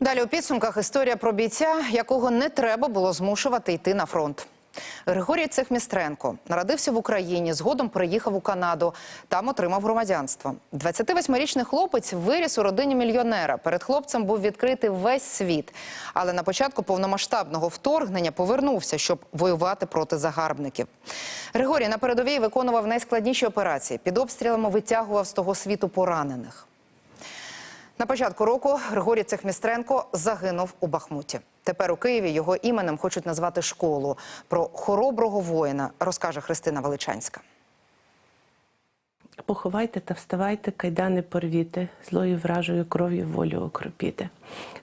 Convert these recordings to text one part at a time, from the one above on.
Далі у підсумках історія про бійця, якого не треба було змушувати йти на фронт. Григорій Цехмістренко народився в Україні, згодом переїхав у Канаду. Там отримав громадянство. 28-річний хлопець виріс у родині мільйонера. Перед хлопцем був відкритий весь світ. Але на початку повномасштабного вторгнення повернувся, щоб воювати проти загарбників. Григорій на передовій виконував найскладніші операції. Під обстрілами витягував з того світу поранених. На початку року Григорій Цехмістренко загинув у Бахмуті. Тепер у Києві його іменем хочуть назвати школу. Про хороброго воїна розкаже Христина Величанська. Поховайте та вставайте, кайдани порвіте, злою вражою кров'ю волю окропіте.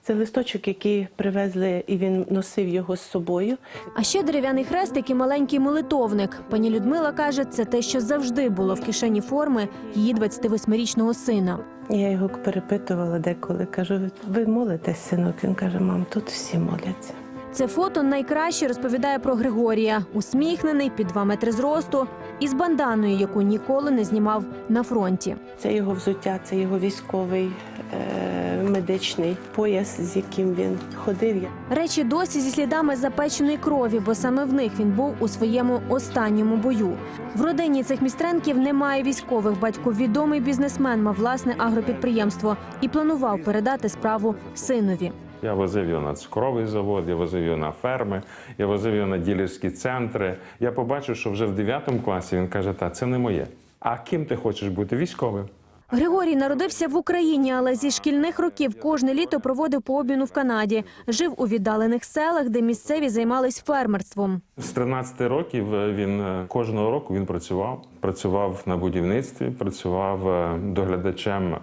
Це листочок, який привезли, і він носив його з собою. А ще дерев'яний хрестик і маленький молитовник. Пані Людмила каже, це те, що завжди було в кишені форми її 28-річного сина. Я його перепитувала деколи. Кажу: ви молитесь, синок? Він каже: мам, тут всі моляться. Це фото найкраще розповідає про Григорія. Усміхнений, під два метри зросту, із банданою, яку ніколи не знімав на фронті. Це його взуття, це його військовий е- медичний пояс, з яким він ходив. Речі досі зі слідами запеченої крові, бо саме в них він був у своєму останньому бою. В родині цих містренків немає військових. Батько відомий бізнесмен, мав власне агропідприємство і планував передати справу синові. Я возив його на цукровий завод, я возив його на ферми, я возив його на ділерські центри. Я побачив, що вже в 9 класі він каже: та це не моє. А ким ти хочеш бути? Військовим. Григорій народився в Україні, але зі шкільних років кожне літо проводив по обміну в Канаді. Жив у віддалених селах, де місцеві займались фермерством. З 13 років е, він е, кожного року він працював. Працював на будівництві, працював е, доглядачем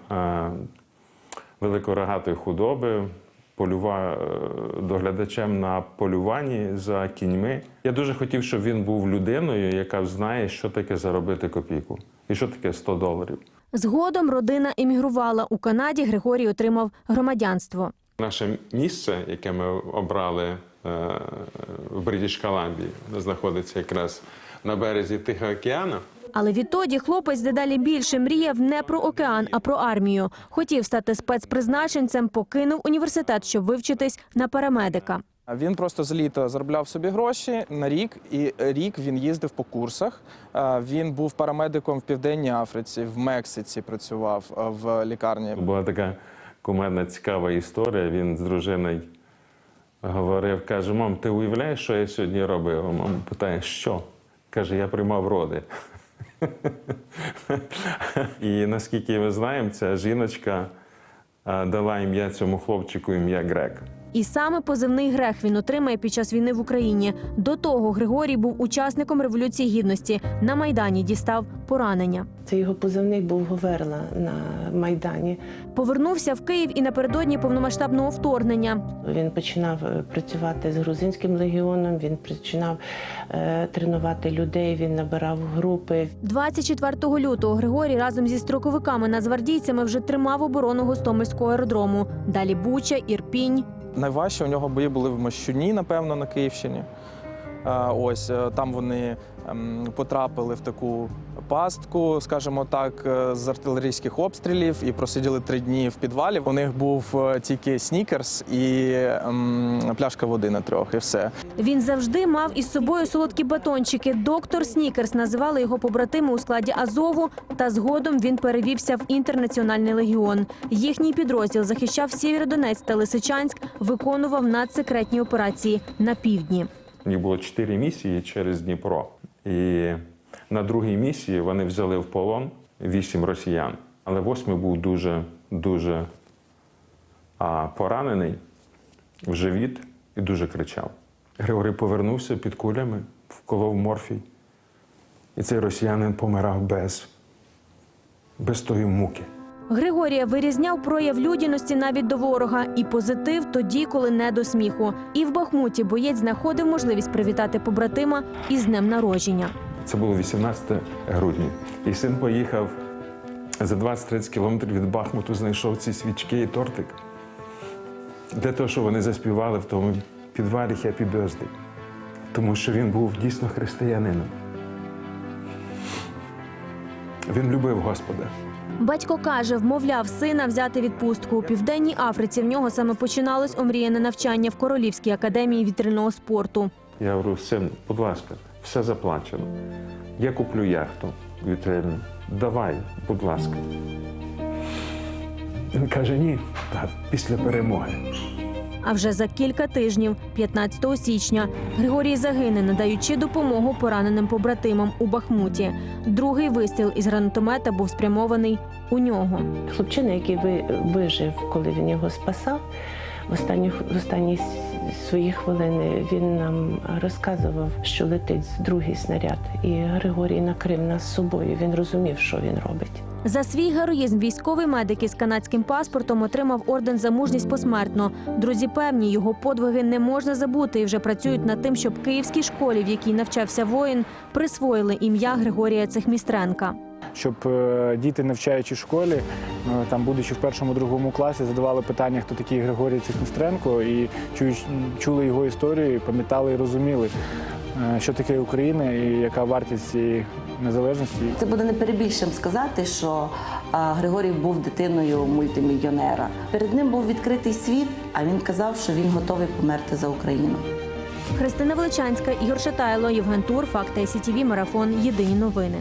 великорогатої худоби, полюва, е, доглядачем на полюванні за кіньми. Я дуже хотів, щоб він був людиною, яка знає, що таке заробити копійку і що таке 100 доларів. Згодом родина емігрувала. У Канаді Григорій отримав громадянство. Наше місце, яке ми обрали е, в Бритіш Колумбії, знаходиться якраз на березі Тихого океану. Але відтоді хлопець дедалі більше мріяв не про океан, а про армію. Хотів стати спецпризначенцем, покинув університет, щоб вивчитись на парамедика. Він просто з літа заробляв собі гроші на рік, і рік він їздив по курсах. Він був парамедиком в Південній Африці, в Мексиці працював в лікарні. Була така кумедна цікава історія. Він з дружиною говорив, каже: мам, ти уявляєш, що я сьогодні робив? Мама питає, що? Каже, я приймав роди. І наскільки ми знаємо, ця жіночка дала ім'я цьому хлопчику ім'я Грек. І саме позивний грех він отримає під час війни в Україні. До того Григорій був учасником революції гідності. На майдані дістав поранення. це його позивний був Говерла на майдані. Повернувся в Київ і напередодні повномасштабного вторгнення. Він починав е, працювати з грузинським легіоном. Він починав е, тренувати людей. Він набирав групи. 24 лютого Григорій разом зі строковиками нацгвардійцями вже тримав оборону Гостомельського аеродрому. Далі Буча, Ірпінь. Найважчі у нього бої були в Мощуні, напевно, на Київщині. Ось е, там вони ем, потрапили в таку пастку, скажімо так, е, з артилерійських обстрілів і просиділи три дні в підвалі. У них був е, тільки снікерс і ем, пляшка води на трьох, і все. Він завжди мав із собою солодкі батончики. Доктор Снікерс називали його побратими у складі Азову. Та згодом він перевівся в інтернаціональний легіон. Їхній підрозділ захищав Сєвєродонець та Лисичанськ, виконував надсекретні операції на півдні. Них було чотири місії через Дніпро. І на другій місії вони взяли в полон вісім росіян. Але восьмий був дуже, дуже а, поранений в живіт і дуже кричав. Григорій повернувся під кулями, вколов морфій. І цей росіянин помирав без, без тої муки. Григорія вирізняв прояв людяності навіть до ворога і позитив тоді, коли не до сміху. І в Бахмуті боєць знаходив можливість привітати побратима із днем народження. Це було 18 грудня. І син поїхав за 20-30 кілометрів від Бахмуту, знайшов ці свічки і тортик. Для того, щоб вони заспівали в тому підвалі Happy Birthday. Тому що він був дійсно християнином. Він любив Господа. Батько каже, вмовляв сина взяти відпустку. У південній Африці в нього саме починалось омріяне навчання в Королівській академії вітряного спорту. Я говорю, син, будь ласка, все заплачено. Я куплю яхту вітряну. Давай, будь ласка. Він каже, ні, тат, після перемоги. А вже за кілька тижнів, 15 січня, Григорій загине, надаючи допомогу пораненим побратимам у Бахмуті. Другий вистріл із гранатомета був спрямований у нього. Хлопчина, який ви- вижив, коли він його спасав, в останні, в останні свої хвилини він нам розказував, що летить другий снаряд. І Григорій накрив нас собою. Він розумів, що він робить. За свій героїзм військовий медик із канадським паспортом отримав орден за мужність посмертно. Друзі певні, його подвиги не можна забути і вже працюють над тим, щоб київській школі, в якій навчався воїн, присвоїли ім'я Григорія Цехмістренка. Щоб е, діти, навчаючи в школі, е, там, будучи в першому другому класі, задавали питання, хто такий Григорій Цихмістренко, і чуючи- чули його історію, пам'ятали і розуміли, е, що таке Україна і яка вартість цієї незалежності. Це буде не перебільшим сказати, що Григорій був дитиною мультимільйонера. Перед ним був відкритий світ, а він казав, що він готовий померти за Україну. Христина Величанська, Ігор Шатайло, Євген Тур, Факти СІТВ, Марафон. Єдині новини.